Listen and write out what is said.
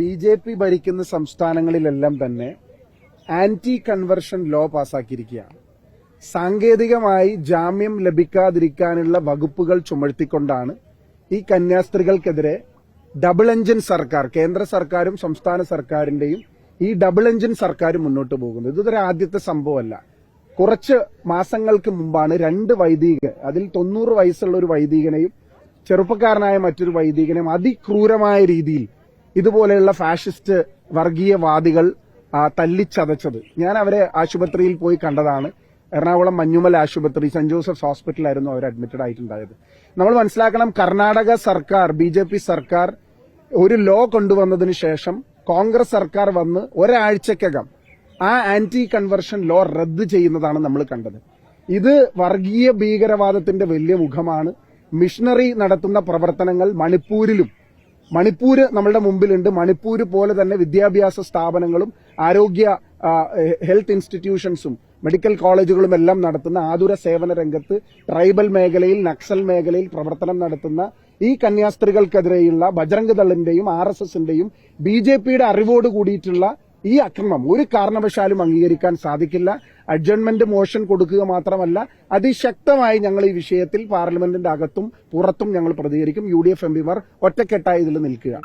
B J P ഭരിക്കുന്ന സംസ്ഥാനങ്ങളിലെല്ലാം തന്നെ anti conversion law പാസാക്കിയിരിക്കുകയാണ് സാങ്കേതികമായി ജാമ്യം ലഭിക്കാതിരിക്കാനുള്ള വകുപ്പുകൾ ചുമഴ്ത്തിക്കൊണ്ടാണ് ഈ കന്യാസ്ത്രീകൾക്കെതിരെ ഡബിൾ എഞ്ചിൻ സർക്കാർ കേന്ദ്ര സർക്കാരും സംസ്ഥാന സർക്കാരിന്റെയും ഈ ഡബിൾ എഞ്ചിൻ സർക്കാർ മുന്നോട്ട് പോകുന്നത്. ഇതൊരു ആദ്യത്തെ സംഭവമല്ല. കുറച്ച് മാസങ്ങൾക്ക് മുമ്പാണ് രണ്ട് വൈദികൻ അതിൽ തൊണ്ണൂറ് വയസ്സുള്ള ഒരു വൈദികനെയും ചെറുപ്പക്കാരനായ മറ്റൊരു വൈദികനെയും അതിക്രൂരമായ രീതിയിൽ ഇതുപോലെയുള്ള ഫാഷിസ്റ്റ് വർഗീയവാദികൾ തല്ലിച്ചതച്ചത്. ഞാൻ അവരെ ആശുപത്രിയിൽ പോയി കണ്ടതാണ്. എറണാകുളം മഞ്ഞുമൽ ആശുപത്രി സെന്റ് ജോസഫ്സ് ഹോസ്പിറ്റലായിരുന്നു അവർ അഡ്മിറ്റഡ് ആയിട്ടുണ്ടായത്. നമ്മൾ മനസ്സിലാക്കണം കർണാടക സർക്കാർ ബി ജെ പി സർക്കാർ ഒരു ലോ കൊണ്ടുവന്നതിന് ശേഷം കോൺഗ്രസ് സർക്കാർ വന്ന് ഒരാഴ്ചക്കകം ആ ആന്റി കൺവെർഷൻ ലോ റദ്ദ് ചെയ്യുന്നതാണ് നമ്മൾ കണ്ടത്. ഇത് വർഗീയ ഭീകരവാദത്തിന്റെ വലിയ മുഖമാണ്. മിഷണറി നടത്തുന്ന പ്രവർത്തനങ്ങൾ മണിപ്പൂരിലും മണിപ്പൂര് നമ്മളുടെ മുമ്പിലുണ്ട്. മണിപ്പൂര് പോലെ തന്നെ വിദ്യാഭ്യാസ സ്ഥാപനങ്ങളും ആരോഗ്യ ഹെൽത്ത് ഇൻസ്റ്റിറ്റ്യൂഷൻസും മെഡിക്കൽ കോളേജുകളും എല്ലാം നടത്തുന്ന ആതുര സേവന രംഗത്ത് ട്രൈബൽ മേഖലയിൽ നക്സൽ മേഖലയിൽ പ്രവർത്തനം നടത്തുന്ന ഈ കന്യാസ്ത്രീകൾക്കെതിരെയുള്ള ബജറംഗ് ദളിന്റെയും ആർ എസ് എസിന്റെയും ബി ജെ പിയുടെ അറിവോട് കൂടിയിട്ടുള്ള ഈ അക്രമം ഒരു കാരണവശാലും അംഗീകരിക്കാൻ സാധിക്കില്ല. അഡ്ജൺമെന്റ് മോഷൻ കൊടുക്കുക മാത്രമല്ല അതിശക്തമായി ഞങ്ങൾ ഈ വിഷയത്തിൽ പാർലമെന്റിന്റെ അകത്തും പുറത്തും ഞങ്ങൾ പ്രതികരിക്കും. യു ഡി എഫ് എം പിമാർ ഒറ്റക്കെട്ടായി ഇതിൽ നിൽക്കുക.